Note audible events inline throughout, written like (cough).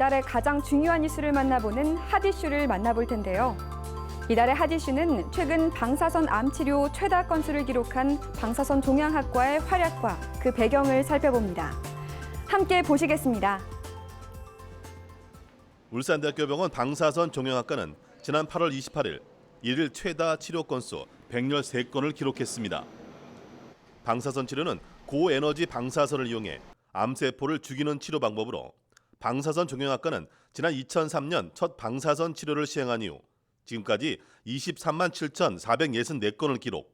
이달의 가장 중요한 이슈를 만나보는 핫 이슈를 만나볼 텐데요. 이달의 핫 이슈는 최근 방사선 암 치료 최다 건수를 기록한 방사선 종양학과의 활약과 그 배경을 살펴봅니다. 함께 보시겠습니다. 울산대학교 병원 방사선 종양학과는 지난 8월 28일 일일 최다 치료 건수 113건을 기록했습니다. 방사선 치료는 고에너지 방사선을 이용해 암세포를 죽이는 치료 방법으로 방사선 종양학과는 지난 2003년 첫 방사선 치료를 시행한 이후 지금까지 23만 7,464건을 기록,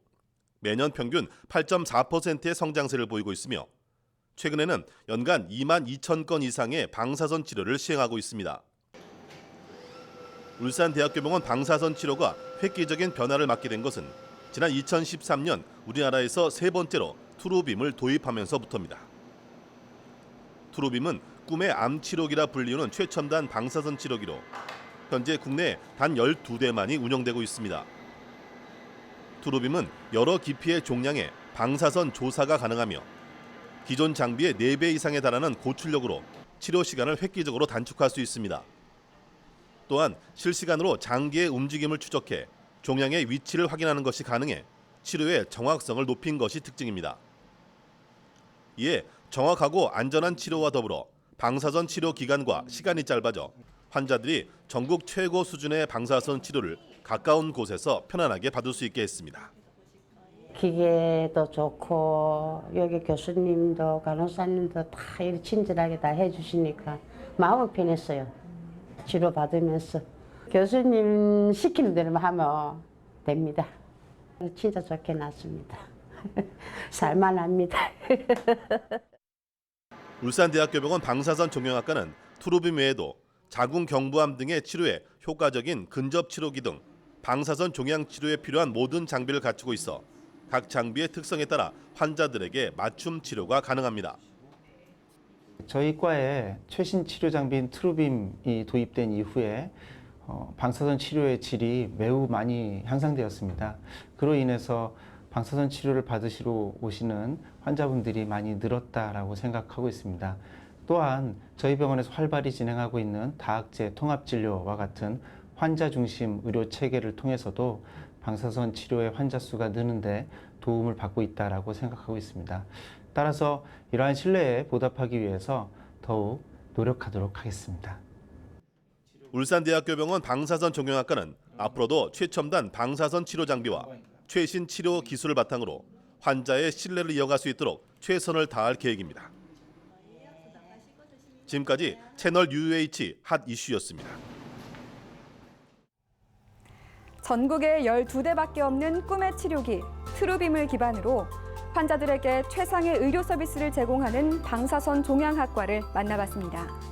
매년 평균 8.4%의 성장세를 보이고 있으며 최근에는 연간 2만 2천 건 이상의 방사선 치료를 시행하고 있습니다. 울산대학교병원 방사선 치료가 획기적인 변화를 맞게 된 것은 지난 2013년 우리나라에서 세 번째로 투루빔을 도입하면서부터입니다. 투루빔은 꿈의 암 치료기라 불리우는 최첨단 방사선 치료기로 현재 국내에 단 12대만이 운영되고 있습니다. 투루빔은 여러 깊이의 종량의 방사선 조사가 가능하며 기존 장비의 4배 이상에 달하는 고출력으로 치료 시간을 획기적으로 단축할 수 있습니다. 또한 실시간으로 장기의 움직임을 추적해 종양의 위치를 확인하는 것이 가능해 치료의 정확성을 높인 것이 특징입니다. 이에 정확하고 안전한 치료와 더불어 방사선 치료 기간과 시간이 짧아져 환자들이 전국 최고 수준의 방사선 치료를 가까운 곳에서 편안하게 받을 수 있게 했습니다. 기계도 좋고 여기 교수님도 간호사님도 다 이렇게 친절하게 다 해주시니까 마음은 편했어요. 치료 받으면서 교수님 시키는 대로만 하면 됩니다. 진짜 좋게 났습니다. (laughs) 살만합니다. (laughs) 울산대학교병원 방사선 종양학과는 투루빔 외에도 자궁 경부암 등의 치료에 효과적인 근접 치료기 등 방사선 종양 치료에 필요한 모든 장비를 갖추고 있어 각 장비의 특성에 따라 환자들에게 맞춤 치료가 가능합니다. 저희 과에 최신 치료 장비인 트루빔이 도입된 이후에 어, 방사선 치료의 질이 매우 많이 향상되었습니다. 그로 인해서 방사선 치료를 받으시러 오시는 환자분들이 많이 늘었다라고 생각하고 있습니다. 또한 저희 병원에서 활발히 진행하고 있는 다학제 통합진료와 같은 환자 중심 의료 체계를 통해서도 방사선 치료의 환자 수가 느는데 도움을 받고 있다라고 생각하고 있습니다. 따라서 이러한 신뢰에 보답하기 위해서 더욱 노력하도록 하겠습니다. 울산대학교병원 방사선 종양학과는 앞으로도 최첨단 방사선 치료 장비와 최신 치료 기술을 바탕으로 환자의 신뢰를 이어갈 수 있도록 최선을 다할 계획입니다. 지금까지 채널 UH 핫 이슈였습니다. 전국에 12대밖에 없는 꿈의 치료기 트루빔을 기반으로 환자들에게 최상의 의료 서비스를 제공하는 방사선 종양학과를 만나봤습니다.